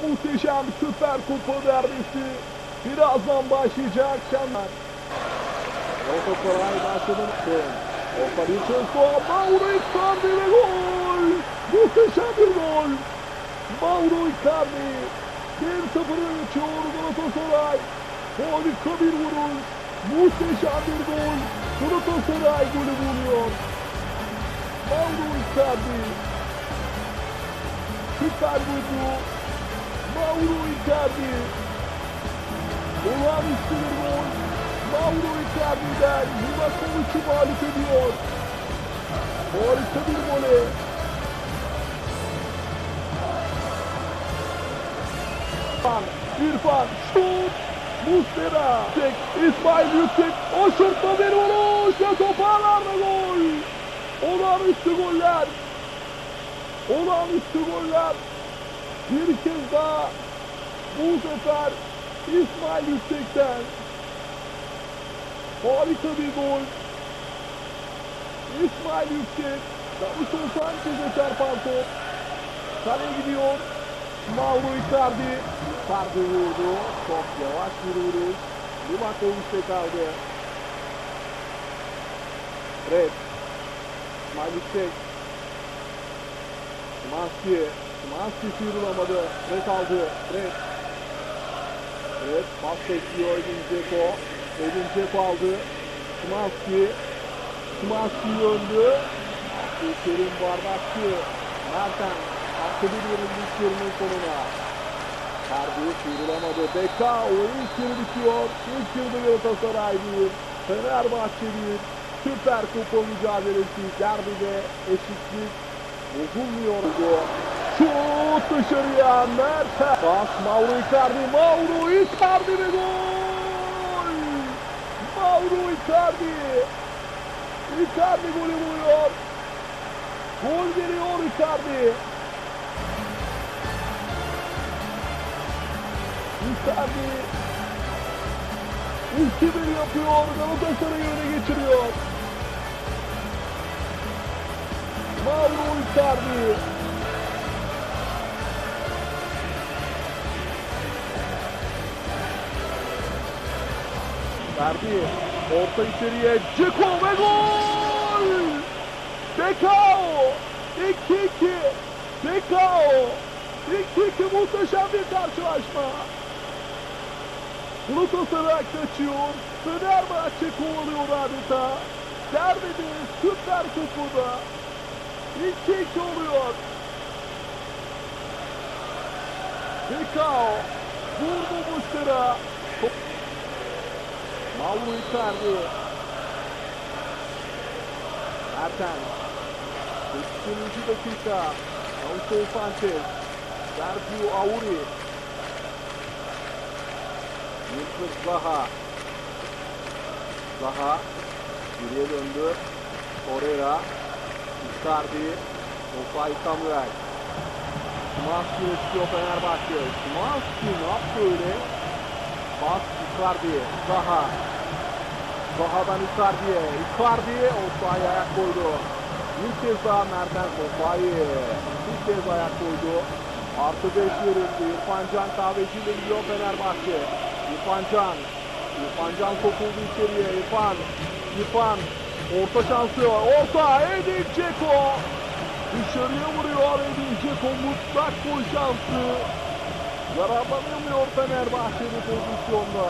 Muhteşem Süper Kupa derbisi birazdan başlayacak canlar. Galatasaray başladı mı? Orta bir çalışma. Mauro Icardi ve gol. Muhteşem bir gol. Mauro Icardi 1-0'a geçiyor Galatasaray. Harika bir vuruş. Muhteşem bir gol. Galatasaray golü buluyor. Mauro Icardi. Süper vurdu. Mauro Icardi. Olağanüstü bir gol. Mauro Icardi'den Livakovic'i mağlup ediyor. Harika bir voley. İrfan, İrfan, şut, Muslera, İsmail Yüksek, o şutla bir vuruş ve toparlarda gol. Olağanüstü goller. Olağanüstü goller. Bir kez daha bu sefer İsmail Yüksek'ten harika bir gol. İsmail Yüksek, Davison Sanchez'e çarpan top. Kaleye gidiyor. Mauro Icardi. Icardi vurdu. Çok yavaş bir vuruş. Livakovic'te kaldı. Red. İsmail Yüksek. Szymanski. Szymanski sıyrılamadı. Red aldı. Red. Evet. Pas bekliyor Edin Dzeko. Edin Dzeko aldı. Szymanski. Szymanski döndü. Kerim Bardakçı. Merten. Hakkı bir verildi yarının sonuna. Ferdi sıyrılamadı. Bekao ilk yarı bitiyor. İlk yarıda Galatasaray 1. Fenerbahçe 1. Süper Kupa mücadelesi. Derbide eşitlik bozulmuyor. Şut dışarıya Mertens. Pas Mauro Icardi. Mauro Icardi ve gol. Mauro Icardi. Icardi golü buluyor. Gol geliyor Icardi. Icardi 2-1 yapıyor. Galatasaray'ı öne geçiriyor. Mauro Icardi. Verdi. Orta içeriye. Ceko ve gol! Bekao! 2-2. Bekao! 2-2 muhteşem bir karşılaşma. Galatasaray kaçıyor. Fenerbahçe kovalıyor adeta. Derbide Süper Kupada 2-2 oluyor. Bekao vurdu Muslera. Mauro Icardi. Mertens. 83. dakika. Raul Sanchez. Sergio Auri. Yusuf Zaha. Zaha. Geriye döndü. Torreira. Icardi. Osay Samuel. Szymanski istiyor Fenerbahçe. Szymanski ne yaptı öyle? Pas Icardi. Zaha. Zaha'dan Icardi'ye. Icardi Osay ayak koydu. Bir kez daha Mertens Osay. Bir kez ayak koydu. Artı 5 verildi. İrfan Can kahveci ile gidiyor Fenerbahçe. İrfan Can. İrfan Can sokuldu içeriye. İrfan. İrfan. Orta şansı. Orta. Edin Dzeko. Dışarıya vuruyor Edin Dzeko. Mutlak gol şansı. Yararlanamıyor Fenerbahçe bu pozisyonda.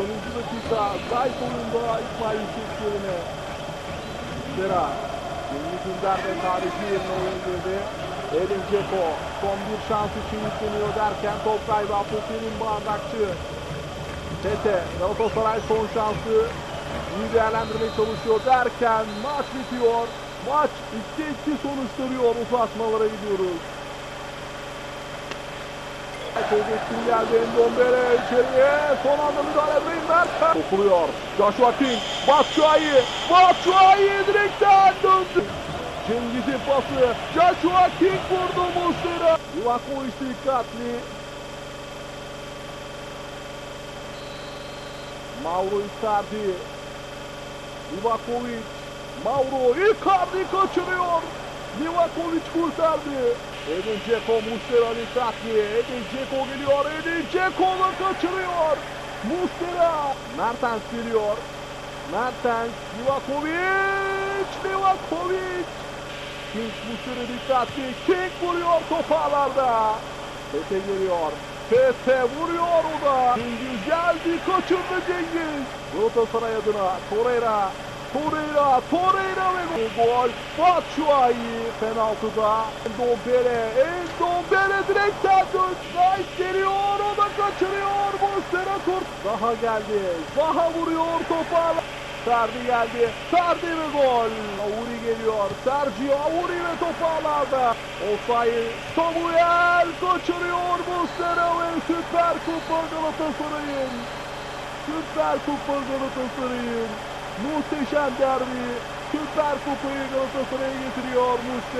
Sonuncu dakika Zayt oyunda İsmail Yüksek yerine Sera Yeni Günder ve tarihi yerine oyun girdi. Edin Dzeko son bir şans için yükleniyor derken top kaybı Abdülkerim Bardakçı Tete Galatasaray son şansı. İyi değerlendirmeye çalışıyor derken maç bitiyor. Maç 2-2 sonuçlanıyor uzatmalara gidiyoruz Kovgestin geldi Endombele içeriye son anda müdahale etmeyin Mertens Sokuluyor Joshua King Batshuayi Batshuayi direkten döndü Cengiz'in pası Joshua King vurdu Muslera Livakovic dikkatli Mauro Icardi Livakovic Mauro Icardi kaçırıyor. Livakovic kurtardı. Edin Dzeko Muslera dikkatli. Edin Dzeko geliyor. Edin Dzeko'la kaçırıyor. Muslera. Mertens geliyor. Mertens. Livakovic. Livakovic. King Muslera dikkatli. King vuruyor top ağlarda. Tete geliyor. Tete vuruyor o da. Cengiz geldi. Kaçırdı Cengiz. Galatasaray adına Torreira. Torreira, Torreira ve gol. gol. Batshuayi penaltıda. Endombele, Endombele direkten dön. Nice geliyor, o da kaçırıyor. Muslera kurt. Zaha geldi. Zaha vuruyor topa. Sardi geldi. Sardi ve gol. Auri geliyor. Sergio Auri ve topu ağlarda. Osayi Samuel kaçırıyor Muslera ve Süper Kupa Galatasaray'ın. Süper Kupa Galatasaray'ın. Muhteşem derbi. Süper Kupayı Galatasaray'a getiriyor Muslera.